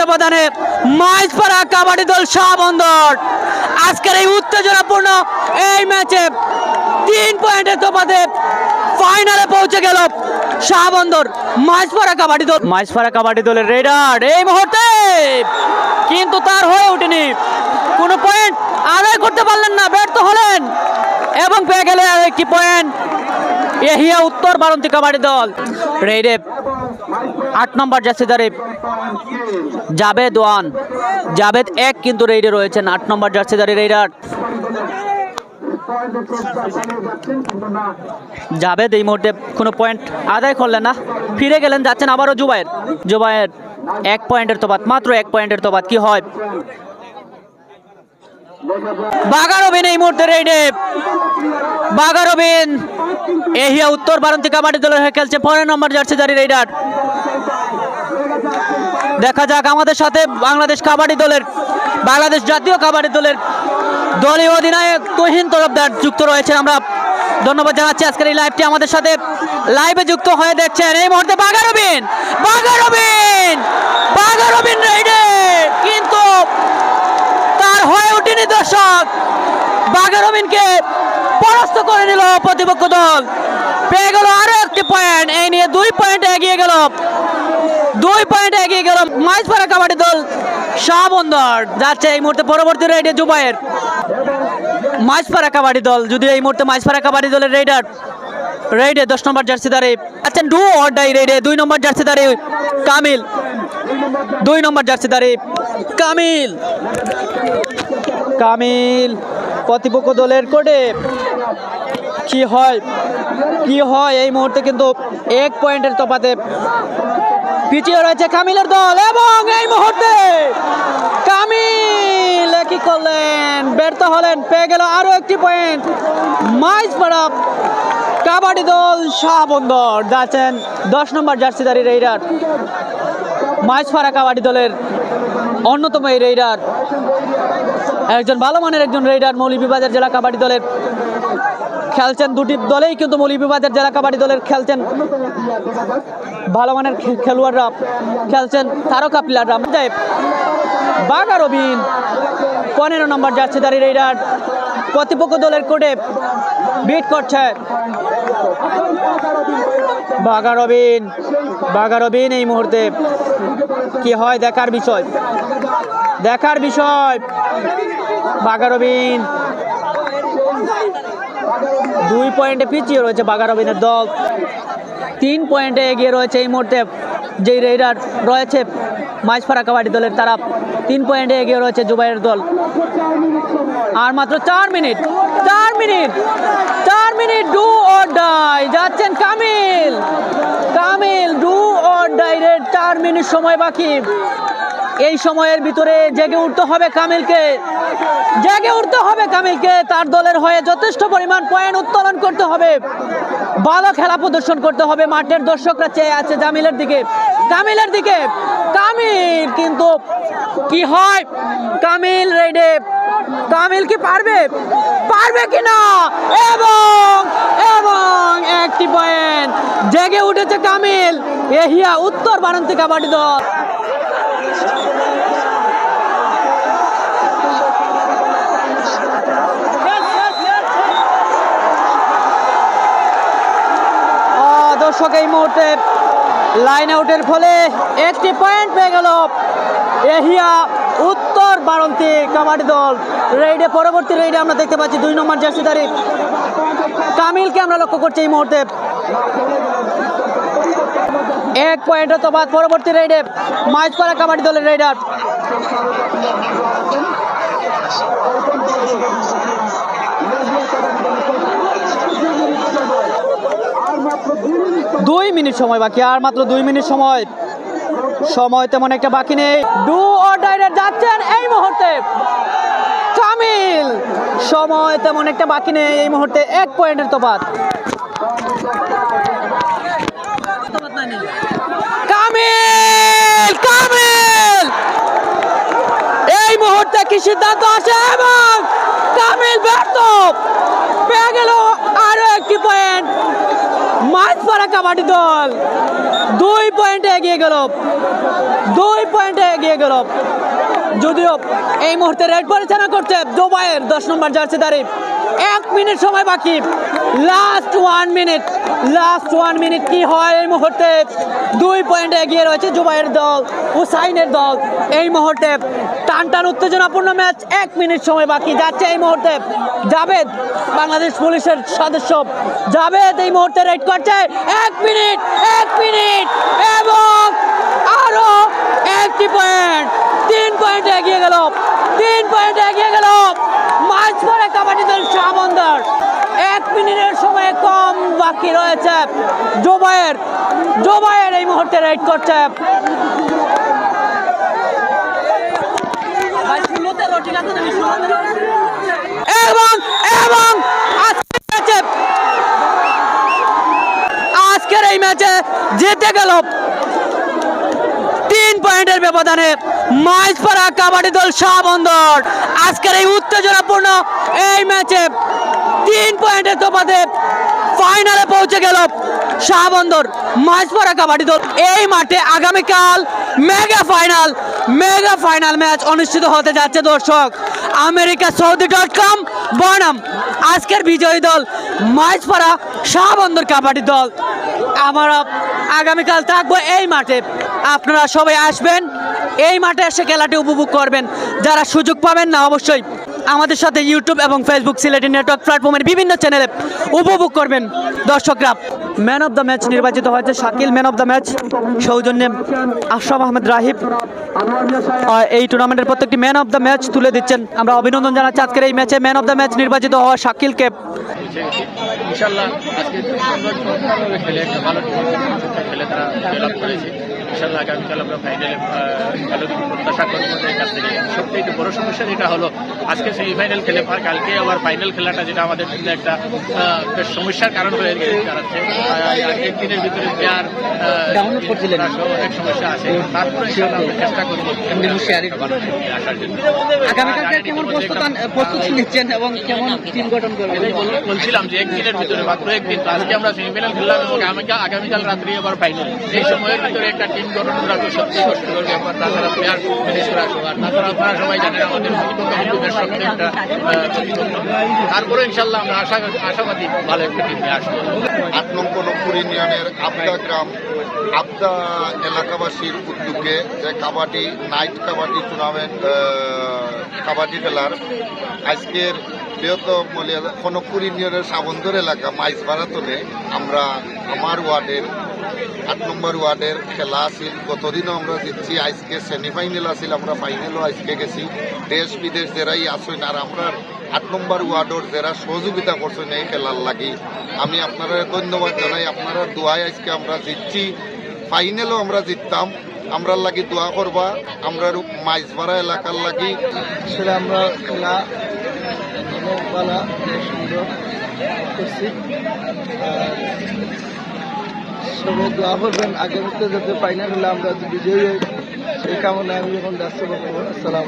ব্যবধানে মাইজপাড়া কাবাডি দল শাহবন্দর আজকের এই উত্তেজনাপূর্ণ এই ম্যাচে তিন পয়েন্টের তোপাতে ফাইনালে পৌঁছে গেল শাহবন্দর মাইজপাড়া কাবাডি দল। মাইজপাড়া কাবাডি দলের রেডার এই মুহূর্তে। কিন্তু তার হয়ে ওঠেনি। কোনো পয়েন্ট আদায় করতে পারলেন না, ব্যর্থ হলেন। এবং পেয়ে গেলে আর একটি পয়েন্ট এহিয়া উত্তর বারন্তি কাবাডি দল। রেডে আট নম্বর জার্সিদারে জাবেদ ওয়ান। জাবেদ এক কিন্তু রেডে রয়েছেন। আট নম্বর জার্সিদারে রেডার জাবেদ এই মুহূর্তে কোনো পয়েন্ট আদায় করলেন না। ফিরে গেলেন, যাচ্ছেন আবারও জুবাইর জুবাইর এক পয়েন্টের তোপাত মাত্র এক পয়েন্টের তোপাত কি হয়? বাগারবিন এই মুহূর্তে রেডে বাগারবিন এহিয়া উত্তর বারন্তি কাবাডি দলের হয়ে খেলছে। পনেরো নম্বর জার্সিদারি রেডার দেখা যাক আমাদের সাথে বাংলাদেশ কাবাডি দলের, বাংলাদেশ জাতীয় কাবাডি দলের দলীয় অধিনায়ক তুহিন তরফদার যুক্ত রয়েছেন। আমরা ধন্যবাদ জানাচ্ছি আজকের এই লাইভটি আমাদের সাথে লাইভে যুক্ত হয়ে দেখছেন। এই মুহূর্তে বাগারবিন বাগারবিন বাগারবিন তার ওঠেনি দর্শক বাগারবিনকে পরাস্ত করে নিল প্রতিপক্ষ দল। পেয়ে গেল আরও একটি পয়েন্ট এই নিয়ে দুই পয়েন্ট এগিয়ে গেল। দুই পয়েন্ট এগিয়ে গেল মাইজপাড়া কাবাডি দল শাহবন্দর। যাচ্ছে এই মুহূর্তে পরবর্তী রাইডে জুবাইয়ের মাইজপাড়া কাবাডি দল যদি এই মুহূর্তে মাইজপাড়া কাবাডি দলের রেডার রেডে দশ নম্বর জার্সিদারে আচ্ছা ডু অর ডাই রেডে দুই নম্বর জার্সিদারে কামিল। দুই নম্বর জার্সিদারে কামিল। কামিল, প্রতিপক্ষ দলের কোডে। কি হয়? কি হয়? এই মুহূর্তে কিন্তু এক পয়েন্টের তফাতে পিছিয়ে রয়েছে কামিলের দল এবং এই মুহূর্তে কামিল কি করলেন, ব্যর্থ হলেন, পেয়ে গেল আরও একটি পয়েন্ট। মাইজ পাড়া কাবাডি দল শাহবন্দর, যাচ্ছেন দশ নম্বর জার্সিদারি রেইডার। মাইজপাড়া কাবাডি দলের অন্যতম এই রেইডার। একজন ভালো মানের একজন রেইডার মৌলভীবাজার জেলা কাবাডি দলের খেলছেন দুটি দলেই কিন্তু মৌলভীবাজার জেলা কাবাডি দলের খেলছেন ভালো মানের খেলোয়াড়রা খেলছেন তারকা প্লেয়াররা যাই বাঘা রবিন পনেরো নম্বর জার্সিদারি রেইডার প্রতিপক্ষ দলের কোডে বিট করছে। বাঘা রবিন বাঘা রবিন এই মুহূর্তে কি হয়? দেখার বিষয়। দেখার বিষয়। বাঘা রবিন দুই পয়েন্টে পিছিয়ে রয়েছে বাঘা রবিনের দল। তিন পয়েন্টে এগিয়ে রয়েছে এই মুহূর্তে যেই রেডার রয়েছে মাইজপাড়া কাবাডি দলের তারা। তিন পয়েন্টে এগিয়ে রয়েছে জুবাইয়ের দল। আর মাত্র চার মিনিট চার মিনিট চার মিনিট, ডু অর ডাই। যাচ্ছেন Kamil. Kamil, do or die রে চার মিনিট সময় বাকি। এই সময়ের ভিতরে জেগে উঠতে হবে কামিলকে। জেগে উঠতে হবে কামিলকে। তার দলের হয়ে যথেষ্ট পরিমাণ পয়েন্ট উত্তোলন করতে হবে। ভালো খেলা প্রদর্শন করতে হবে। মাঠের দর্শকরা চেয়ে আছে জামিলের দিকে। কামিলের দিকে। কামিল কিন্তু কি হয়? কামিল রেডে। কামিল কি পারবে? পারবে কি না? এবং এবং একটি পয়েন্ট জেগে উঠেছে কামিল। এহিয়া উত্তর বারান্তি কাবাডি দল দর্শক এই মুহূর্তে লাইন আউটের ফলে একটি পয়েন্ট পেয়ে গেল এহিয়া উত্তর বারন্তি কাবাডি দল। রেইডে পরবর্তী রেইডে আমরা দেখতে পাচ্ছি দুই নম্বর জার্সিদারি কামিলকে আমরা লক্ষ্য করছি এই মুহূর্তে। এক পয়েন্ট তো বাদ পরবর্তী রেইডে মাইজপাড়া কাবাডি দলের রেইডার দুই মিনিট সময় বাকি, আর মাত্র দুই মিনিট সময়। সময় তেমন একটা বাকি নেই। ডু অর্ডারে যাচ্ছেন এই মুহূর্তে। কামিল সময় তেমন একটা বাকি নেই এই মুহূর্তে, এক পয়েন্টের তফাৎ। কামিল কামিল এই মুহূর্তে কি সিদ্ধান্ত আছে এবং কামিল ব্যর্থ। পেয়ে গেল মাঝপাড়া কাবাডি দল। দুই পয়েন্টে এগিয়ে গেল। দুই পয়েন্টে এগিয়ে গেল। যদিও এই মুহূর্তে রেড পরিচালনা করছে দুবাইয়ের দশ নম্বর জার্সিদারি এক মিনিট সময় বাকি। Last one minute last one minute কি হয় এই মুহূর্তে? দুই পয়েন্টে এগিয়ে রয়েছে জুবাইয়ের দল, হুসাইনের দল। এই মুহূর্তে টান টান উত্তেজনাপূর্ণ ম্যাচ, এক মিনিট সময় বাকি, যাচ্ছে এই মুহূর্তে জাভেদ, বাংলাদেশ পুলিশের সদস্য। জাভেদ এই মুহূর্তে রেড করছে, এক মিনিট এক মিনিট, এবং আরও একটি পয়েন্ট, তিন পয়েন্ট এগিয়ে গেল, তিন পয়েন্ট এগিয়ে গেল। মাঝ পরে কাবাডি দল শাহবন্দর এক মিনিটের সময় কম বাকি রয়েছে। জোবায়ের জোবায়ের এই মুহূর্তে রাইড করছে। এবং এবং আজকের এই ম্যাচে জিতে গেল তিন পয়েন্টের ব্যবধানে মাইজপাড়া কাবাডি দল শাহবন্দর আজকের এই উত্তেজনাপূর্ণ এই ম্যাচে তিন পয়েন্টের তফাতে ফাইনালে পৌঁছে গেল শাহবন্দর মাইজপাড়া কাবাডি দল। এই মাঠে আগামীকাল mega final mega final match অনুষ্ঠিত হতে যাচ্ছে, দর্শক। আমেরিকা সৌদি ডট কম বনাম। আজকের বিজয়ী দল মাঝপাড়া শাহবন্দর কাবাডি দল। আমরা আগামীকাল থাকব এই মাঠে। আপনারা সবাই আসবেন, এই মাঠে এসে খেলাটি উপভোগ করবেন। যারা সুযোগ পাবেন না, অবশ্যই আমাদের সাথে ইউটিউব এবং ফেসবুক সিলেটি নেটওয়ার্ক প্ল্যাটফর্মের বিভিন্ন চ্যানেলে উপভোগ করবেন। দর্শকরা ম্যান অফ দ্য ম্যাচ নির্বাচিত হয়েছে Shakil man of the match সৌজন্যে আশরাফ আহমেদ রাহিব। এই টুর্নামেন্টের প্রত্যেকটি ম্যান অফ দ্য ম্যাচ তুলে দিচ্ছেন। আমরা অভিনন্দন জানাচ্ছি আজকের এই ম্যাচে ম্যান অফ দ্য ম্যাচ নির্বাচিত হওয়া শাকিলকে। ইনশাল্লাহ আগামীকাল আমরা ফাইনালে ভালো প্রত্যাশা করব। সবথেকে বড় সমস্যা যেটা হলো আজকে সেমিফাইনাল খেলে পার কালকে আবার ফাইনাল খেলাটা যেটা আমাদের জন্য একটা বেশ সমস্যার কারণ হয়ে দাঁড়াচ্ছে একদিনের ভিতরে প্লেয়ার করছিলেন। অনেক সমস্যা আছে। তারপরে আমরা চেষ্টা করব ভালো খেলে আসার জন্য। আগামীকালকে কেমন প্রস্তুত নিচ্ছেন এবং কেমন টিম গঠন করবেন? বলছিলাম যে একদিনের ভিতরে মাত্র একদিন আজকে আমরা সেমিফাইনাল খেললাম এবং আগামীকাল আগামীকাল রাত্রি আবার ফাইনাল এই সময়ের ভিতরে একটা টিম গঠন করা তো সত্যি কষ্টকর ব্যাপার। তাছাড়া প্লেয়ার ম্যানেজ করা সবার। তাছাড়া আপনারা সবাই জানেন আমাদের প্রতিপক্ষ তারপরে ইনশাল্লাহ আমরা আশা আশাবাদী ভালো একটা টিম নিয়ে আসব। আট নপুর ইউনিয়নের আবদা গ্রাম, আবদা এলাকাবাসীর উদ্যোগে যে কাবাডি, নাইট কাবাডি টুর্নামেন্ট কাবাডি খেলার আজকের বৃহত্তম খনপুর ইউনিয়নের সাবন্দর এলাকা মাইজপাড়া তোলে আমরা আমার ওয়ার্ডের আট নম্বর ওয়ার্ডের খেলা আছিল। গতদিনও আমরা জিতছি। আজকে সেমিফাইনাল আছিল। আমরা ফাইনালও আজকে গেছি। দেশ বিদেশ যারাই আসেন আর আমরা আট নম্বর ওয়ার্ডের যারা সহযোগিতা করছেন এই খেলার লাগি, আমি আপনারা ধন্যবাদ জানাই। আপনারা দোয়ায় আজকে আমরা জিতছি। ফাইনালও আমরা জিততাম। আমরা লাগি দোয়া করবা। আমরা মাইজপাড়া এলাকার লাগি। আসলে আমরা খেলা সুন্দর করছি। সবাই দোয়া করবেন আগামীতে যাতে ফাইনাল হলে আমরা বিজয়ী হই, সেই কামনায় আমি যখন ব্যস্ত করব আসসালাম